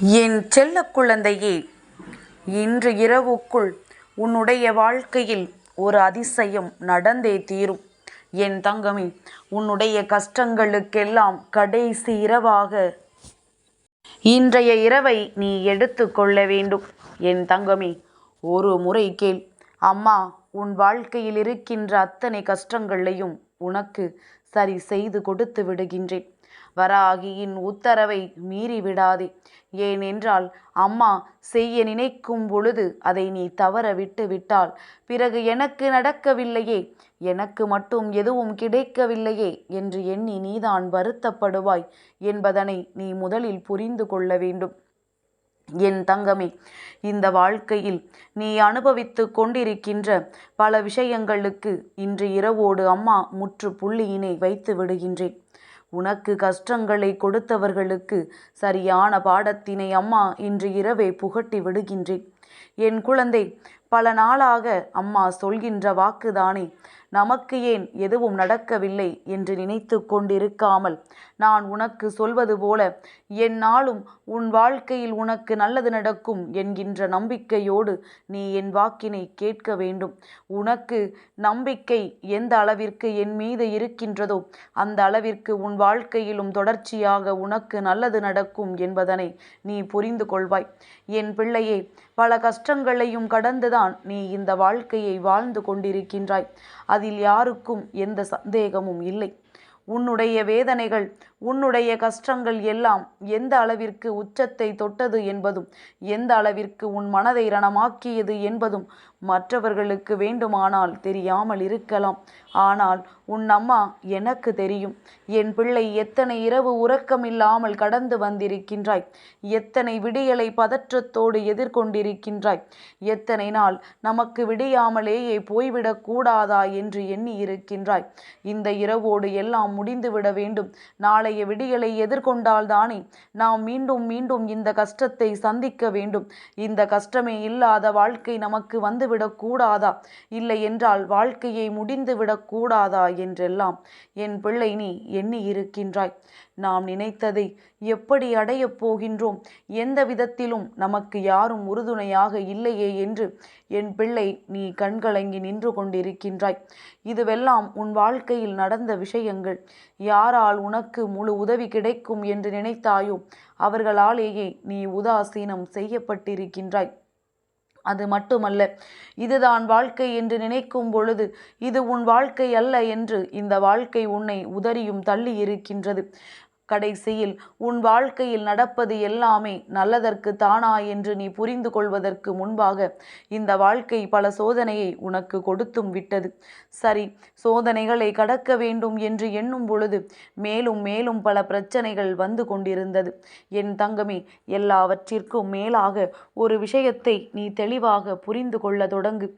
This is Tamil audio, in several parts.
என் செல்ல குழந்தையே இன்று இரவுக்குள் உன்னுடைய வாழ்க்கையில் ஒரு அதிசயம் நடந்தே தீரும். என் தங்கமே உன்னுடைய கஷ்டங்களுக்கெல்லாம் கடைசி இரவாக இன்றைய இரவை நீ எடுத்துக்கொள்ள வேண்டும். என் தங்கமே ஒரு முறை கேள். அம்மா உன் வாழ்க்கையில் இருக்கின்ற அத்தனை கஷ்டங்களையும் உனக்கு சரி செய்து கொடுத்து விடுகின்றேன். வராகியின் உத்தரவை மீறிவிடாதே ஏனென்றால் அம்மா செய்ய நினைக்கும் பொழுது அதை நீ தவற விட்டு விட்டால் பிறகு எனக்கு நடக்கவில்லையே எனக்கு மட்டும் எதுவும் கிடைக்கவில்லையே என்று எண்ணி நீதான் வருத்தப்படுவாய் என்பதனை நீ முதலில் புரிந்து கொள்ள வேண்டும். என் தங்கமே இந்த வாழ்க்கையில் நீ அனுபவித்து கொண்டிருக்கின்ற பல விஷயங்களுக்கு இன்று இரவோடு அம்மா முற்று புள்ளியினை வைத்து விடுகின்றேன். உனக்கு கஷ்டங்களை கொடுத்தவர்களுக்கு சரியான பாடத்தினை அம்மா இன்று இரவே புகட்டி விடுகின்றேன். என் குழந்தை பல நாளாக அம்மா சொல்கின்ற வாக்குதானே நமக்கு ஏன் எதுவும் நடக்கவில்லை என்று நினைத்து கொண்டிருக்காமல் நான் உனக்கு சொல்வது போல என்னாலும் உன் வாழ்க்கையில் உனக்கு நல்லது நடக்கும் என்கின்ற நம்பிக்கையோடு நீ என் வாக்கினை கேட்க வேண்டும். உனக்கு நம்பிக்கை எந்த அளவிற்கு என் மீது இருக்கின்றதோ அந்த அளவிற்கு உன் வாழ்க்கையிலும் தொடர்ச்சியாக உனக்கு நல்லது நடக்கும் என்பதனை நீ புரிந்து கொள்வாய். என் பிள்ளையே பல கஷ்டங்களையும் கடந்துதான் நீ இந்த வாழ்க்கையை வாழ்ந்து கொண்டிருக்கின்றாய். அதில் யாருக்கும் எந்த சந்தேகமும் இல்லை. உன்னுடைய வேதனைகள் உன்னுடைய கஷ்டங்கள் எல்லாம் எந்த அளவிற்கு உச்சத்தை தொட்டது என்பதும் எந்த அளவிற்கு உன் மனதை ரணமாக்கியது என்பதும் மற்றவர்களுக்கு வேண்டுமானால் தெரியாமல் இருக்கலாம். ஆனால் உன் அம்மா எனக்கு தெரியும் என் பிள்ளை எத்தனை இரவு உறக்கமில்லாமல் கடந்து வந்திருக்கின்றாய் எத்தனை விடியலை பதற்றத்தோடு எதிர்கொண்டிருக்கின்றாய் எத்தனை நாள் நமக்கு விடியாமலேயே போய்விடக் கூடாதா என்று எண்ணி இருக்கின்றாய் இந்த இரவோடு எல்லாம் முடிந்துவிட வேண்டும். நாளை நாளைய விடியலை எதிர்கொண்டால்தானே நாம் மீண்டும் மீண்டும் இந்த கஷ்டத்தை சந்திக்க வேண்டும். இந்த கஷ்டமே இல்லாத வாழ்க்கை நமக்கு வந்துவிடக்கூடாதா இல்லை என்றால் வாழ்க்கையை முடிந்துவிடக்கூடாதா என்றெல்லாம் என் பிள்ளை நீ எண்ணி இருக்கின்றாய் நாம் நினைத்ததை எப்படி அடையப் போகின்றோம்? எந்த விதத்திலும் நமக்கு யாரும் உறுதுணையாக இல்லையே என்று என் பிள்ளை நீ கண்கலங்கி நின்று கொண்டிருக்கின்றாய். இதுவெல்லாம் உன் வாழ்க்கையில் நடந்த விஷயங்கள். யாரால் உனக்கு முழு உதவி கிடைக்கும் என்று நினைத்தாயோ அவர்களாலேயே நீ உதாசீனம் செய்யப்பட்டிருக்கின்றாய். அது மட்டுமல்ல இதுதான் வாழ்க்கை என்று நினைக்கும் பொழுது இது உன் வாழ்க்கை அல்ல என்று இந்த வாழ்க்கை உன்னை உதறியும் தள்ளி இருக்கின்றது. கடைசியில் உன் வாழ்க்கையில் நடப்பது எல்லாமே நல்லதற்கு தானா என்று நீ புரிந்து கொள்வதற்கு முன்பாக இந்த வாழ்க்கை பல சோதனையை உனக்கு கொடுத்தும் விட்டது. சரி சோதனைகளை கடக்க வேண்டும் என்று எண்ணும் பொழுது மேலும் மேலும் பல பிரச்சனைகள் வந்து கொண்டிருந்தது. என் தங்கமே எல்லாவற்றிற்கும் மேலாக ஒரு விஷயத்தை நீ தெளிவாக புரிந்து கொள்ள தொடங்கு.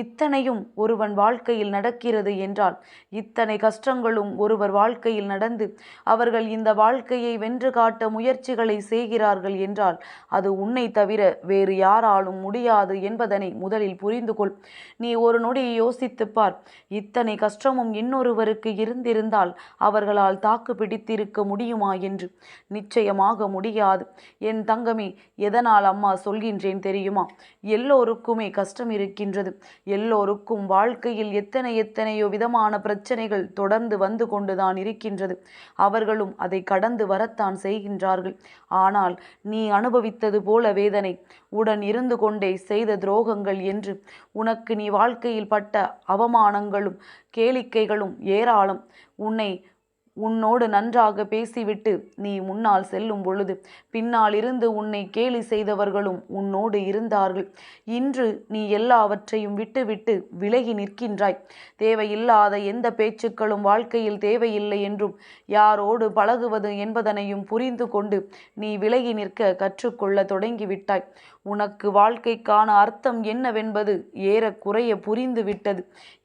இத்தனையும் ஒருவன் வாழ்க்கையில் நடக்கிறது என்றால் இத்தனை கஷ்டங்களும் ஒருவர் வாழ்க்கையில் நடந்து அவர்கள் இந்த வாழ்க்கையை வென்று காட்ட முயற்சிகளை செய்கிறார்கள் என்றால் அது உன்னை தவிர வேறு யாராலும் முடியாது என்பதனை முதலில் புரிந்து கொள். நீ ஒரு நொடி யோசித்துப் பார். இத்தனை கஷ்டமும் இன்னொருவருக்கு இருந்திருந்தால் அவர்களால் தாக்கு பிடித்திருக்க முடியுமா என்று. நிச்சயமாக முடியாது. என் தங்கமே எதனால் அம்மா சொல்கின்றேன் தெரியுமா? எல்லோருக்குமே கஷ்டம் இருக்கின்றது. எல்லோருக்கும் வாழ்க்கையில் எத்தனை எத்தனையோ விதமான பிரச்சனைகள் தொடர்ந்து வந்து கொண்டுதான் இருக்கின்றது. அவர்களும் அதை கடந்து வரத்தான் செய்கின்றார்கள். ஆனால் நீ அனுபவித்தது போல வேதனை. உடன் இருந்து கொண்டே செய்த துரோகங்கள் என்று. உனக்கு நீ வாழ்க்கையில் பட்ட அவமானங்களும் கேளிக்கைகளும் ஏராளம். உன்னை உன்னோடு நன்றாக பேசிவிட்டு நீ முன்னால் செல்லும் பொழுது பின்னால் இருந்து உன்னை கேலி செய்தவர்களும் உன்னோடு இருந்தார்கள். இன்று நீ எல்லாவற்றையும் விட்டுவிட்டு விலகி நிற்கின்றாய். தேவையில்லாத எந்த பேச்சுக்களும் வாழ்க்கையில் தேவையில்லை என்றும் யாரோடு பழகுவது என்பதனையும் புரிந்து கொண்டு நீ விலகி நிற்க கற்றுக்கொள்ள தொடங்கிவிட்டாய். உனக்கு வாழ்க்கைக்கான அர்த்தம் என்னவென்பது ஏறக்குறைய புரிந்து விட்டது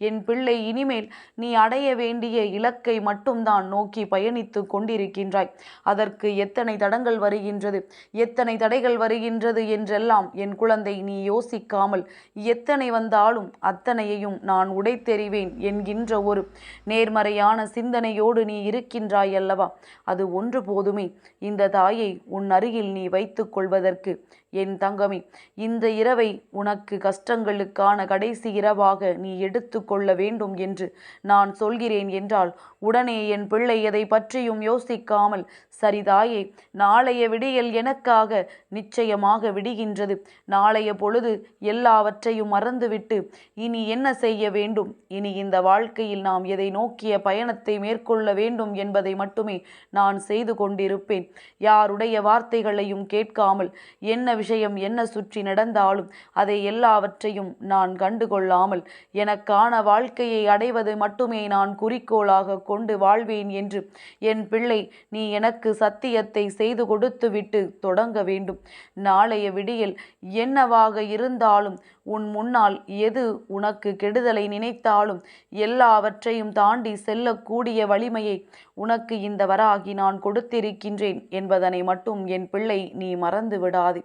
என் பிள்ளை இனிமேல் நீ அடைய வேண்டிய இலக்கை மட்டும்தான் நோ நோக்கி பயணித்து கொண்டிருக்கின்றாய். அதற்கு எத்தனை தடங்கள் வருகின்றது? எத்தனை தடைகள் வருகின்றது என்றெல்லாம் என் குழந்தை நீ யோசிக்காமல் எத்தனை வந்தாலும் அத்தனையையும் நான் உடைத்தெறிவேன் என்கின்ற ஒரு நேர்மறையான சிந்தனையோடு நீ இருக்கின்றாய் அல்லவா? அது ஒன்று போதுமே. இந்த தாயை உன் அருகில் நீ வைத்துக் கொள்வதற்கு என் தங்கமே இந்த இரவை உனக்கு கஷ்டங்களுக்கான கடைசி இரவாக நீ எடுத்து கொள்ள வேண்டும் என்று நான் சொல்கிறேன் என்றால் உடனே என் பிள்ளை எதை பற்றியும் யோசிக்காமல் சரிதாயே நாளைய விடியல் எனக்காக நிச்சயமாக விடுகின்றது. நாளைய பொழுது எல்லாவற்றையும் மறந்துவிட்டு இனி என்ன செய்ய வேண்டும்? இனி இந்த வாழ்க்கையில் நாம் எதை நோக்கிய பயணத்தை மேற்கொள்ள வேண்டும் என்பதை மட்டுமே நான் செய்து கொண்டிருப்பேன். யாருடைய வார்த்தைகளையும் கேட்காமல் என்ன விஷயம் என்ன சுற்றி நடந்தாலும் அதை எல்லாவற்றையும் நான் கண்டுகொள்ளாமல் எனக்கான வாழ்க்கையை அடைவது மட்டுமே நான் குறிக்கோளாக கொண்டு வாழ்வேன் என்று என் பிள்ளை நீ எனக்கு சத்தியத்தை செய்து கொடுத்துவிட்டு தொடங்க வேண்டும். நாளைய விடியல் என்னவாக இருந்தாலும் உன் முன்னால் எது உனக்கு கெடுதலை நினைத்தாலும் எல்லாவற்றையும் தாண்டி செல்லக்கூடிய வலிமையை உனக்கு இந்த வராகி நான் கொடுத்திருக்கின்றேன் என்பதனை மட்டும் என் பிள்ளை நீ மறந்து விடாது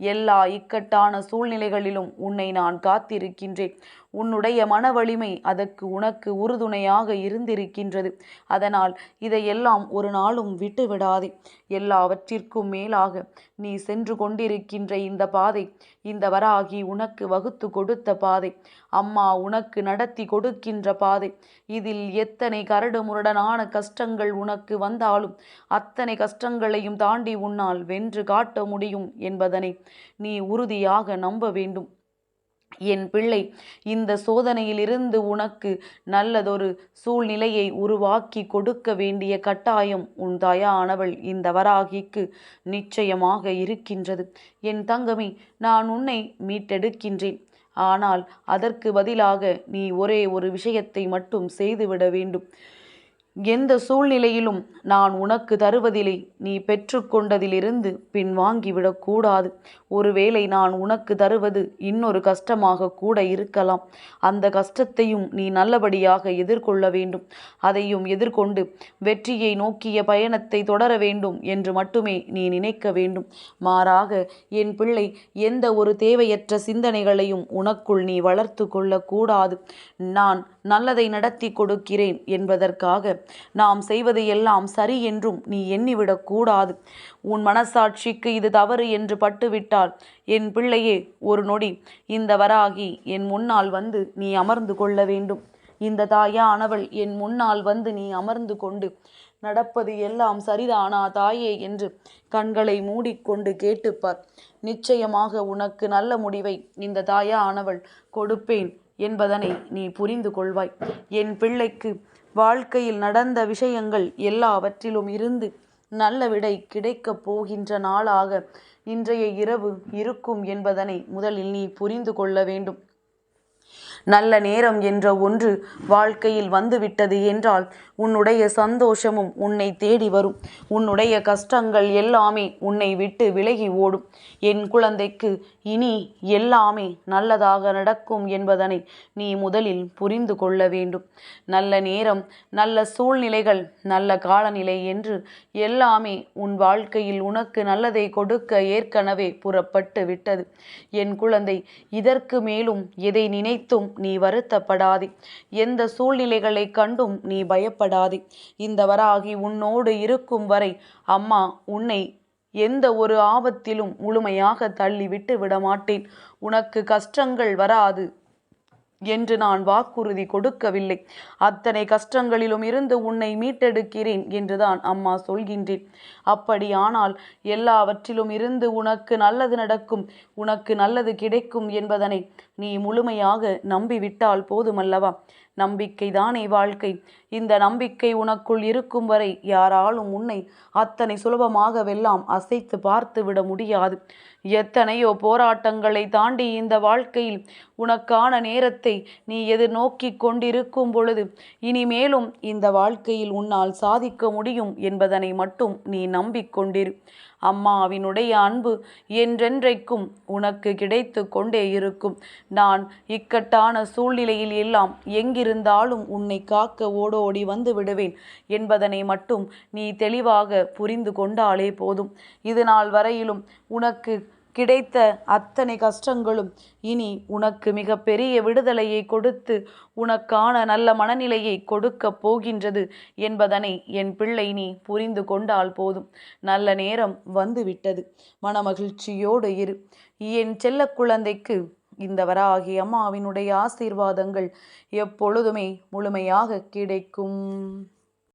எல்லா இக்கட்டான சூழ்நிலைகளிலும் உன்னை நான் காத்திருக்கின்றேன். உன்னுடைய மன வலிமை அதற்கு உனக்கு உறுதுணையாக இருந்திருக்கின்றது. அதனால் இதையெல்லாம் ஒரு நாளும் விட்டு விடாதே எல்லாவற்றிற்கும் மேலாக நீ சென்று கொண்டிருக்கின்ற இந்த பாதை இந்த வராகி உனக்கு வகுத்து கொடுத்த பாதை அம்மா உனக்கு நடத்தி கொடுக்கின்ற பாதை. இதில் எத்தனை கரடு முரடனான கஷ்டங்கள் உனக்கு வந்தாலும் அத்தனை கஷ்டங்களையும் தாண்டி உன்னால் வென்று காட்ட முடியும் என்பதனை நீ உறுதியாக நம்ப வேண்டும். என் பிள்ளை இந்த சோதனையிலிருந்து உனக்கு நல்லதொரு சூழ்நிலையை உருவாக்கி கொடுக்க வேண்டிய கட்டாயம் உன் தயானவள் இந்த வராகிக்கு நிச்சயமாக இருக்கின்றது. என் தங்கமே நான் உன்னை மீட்டெடுக்கின்றேன். ஆனால் அதற்கு பதிலாக நீ ஒரே ஒரு விஷயத்தை மட்டும் செய்துவிட வேண்டும். எந்த சூழ்நிலையிலும் நான் உனக்கு தருவதிலே நீ பெற்றுக்கொண்டதிலிருந்து பின்வாங்கிவிடக்கூடாது ஒருவேளை நான் உனக்கு தருவது இன்னொரு கஷ்டமாக கூட இருக்கலாம். அந்த கஷ்டத்தையும் நீ நல்லபடியாக எதிர்கொள்ள வேண்டும். அதையும் எதிர்கொண்டு வெற்றியை நோக்கிய பயணத்தை தொடர வேண்டும் என்று மட்டுமே நீ நினைக்க வேண்டும். மாறாக என் பிள்ளை எந்த ஒரு தேவையற்ற சிந்தனைகளையும் உனக்குள் நீ வளர்த்து கொள்ளக்கூடாது. நான் நல்லதை நடத்தி கொடுக்கிறேன் என்பதற்காக நாம் செய்வது எல்லாம் சரி என்றும் நீ எண்ணிவிடக்கூடாது உன் மனசாட்சிக்கு இது தவறு என்று பட்டுவிட்டால் என் பிள்ளையே ஒரு நொடி இந்த வராகி என் முன்னால் வந்து நீ அமர்ந்து கொள்ள வேண்டும். இந்த தாயானவள் என் முன்னால் வந்து நீ அமர்ந்து கொண்டு நடப்பது எல்லாம் சரிதானா தாயே? என்று கண்களை மூடிக்கொண்டு கேட்டுப்பார். நிச்சயமாக உனக்கு நல்ல முடிவை இந்த தாயானவள் கொடுப்பேன் என்பதனை நீ புரிந்து கொள்வாய். என் பிள்ளைக்கு வாழ்க்கையில் நடந்த விஷயங்கள் எல்லாவற்றிலும் இருந்து நல்ல விடை கிடைக்கப் போகின்ற நாளாக இன்றைய இரவு இருக்கும் என்பதனை முதலில் நீ புரிந்து கொள்ள வேண்டும். நல்ல நேரம் என்ற ஒன்று வாழ்க்கையில் வந்துவிட்டது என்றால் உன்னுடைய சந்தோஷமும் உன்னை தேடி வரும். உன்னுடைய கஷ்டங்கள் எல்லாமே உன்னை விட்டு விலகி ஓடும். என் குழந்தைக்கு இனி எல்லாமே நல்லதாக நடக்கும் என்பதனை நீ முதலில் புரிந்து கொள்ள வேண்டும். நல்ல நேரம் நல்ல சூழ்நிலைகள் நல்ல காலநிலை என்று எல்லாமே உன் வாழ்க்கையில் உனக்கு நல்லதை கொடுக்க ஏற்கனவே புறப்பட்டு விட்டது. என் குழந்தை இதற்கு மேலும் எதை நினைத்தும் நீ வருத்தப்படாதே. எந்த சூழ்நிலைகளை கண்டும் நீ பயப்படாதே. இந்த வராகி உன்னோடு இருக்கும் வரை அம்மா உன்னை எந்த ஒரு ஆபத்திலும் முழுமையாக தள்ளி விட்டு விடமாட்டேன். உனக்கு கஷ்டங்கள் வராது என்று நான் வாக்குறுதி கொடுக்கவில்லை. அத்தனை கஷ்டங்களிலும் இருந்து உன்னை மீட்டெடுக்கிறேன் என்றுதான் அம்மா சொல்கின்றேன். அப்படியானால் எல்லாவற்றிலும் இருந்து உனக்கு நல்லது நடக்கும் உனக்கு நல்லது கிடைக்கும் என்பதனை நீ முழுமையாக நம்பிவிட்டால் போதுமல்லவா? நம்பிக்கைதானே வாழ்க்கை. இந்த நம்பிக்கை உனக்குள் இருக்கும் வரை யாராலும் உன்னை அத்தனை சுலபமாகவெல்லாம் அசைத்து பார்த்து விட முடியாது. எத்தனையோ போராட்டங்களை தாண்டி இந்த வாழ்க்கையில் உனக்கான நேரத்தை நீ எதிர்நோக்கி கொண்டிருக்கும் பொழுது இனிமேலும் இந்த வாழ்க்கையில் உன்னால் சாதிக்க முடியும் என்பதனை மட்டும் நீ நம்பிக்கொண்டிரு. அம்மாவினுடைய அன்பு என்றென்றைக்கும் உனக்கு கிடைத்து கொண்டே இருக்கும். நான் இக்கட்டான சூழ்நிலையில் எல்லாம் எங்கிருந்தாலும் உன்னை காக்க ஓடோடி வந்து விடுவேன் என்பதனை மட்டும் நீ தெளிவாக புரிந்து கொண்டாலே போதும். இது நாள் வரையிலும் உனக்கு கிடைத்த அத்தனை கஷ்டங்களும் இனி உனக்கு மிக பெரிய விடுதலையை கொடுத்து உனக்கான நல்ல மனநிலையை கொடுக்க போகின்றது என்பதனை என் பிள்ளை நீ புரிந்து கொண்டால் போதும். நல்ல நேரம் வந்துவிட்டது. மனமகிழ்ச்சியோடு இரு. என் செல்ல குழந்தைக்கு இந்த வராகி அம்மாவினுடைய ஆசீர்வாதங்கள் எப்பொழுதுமே முழுமையாக கிடைக்கும்.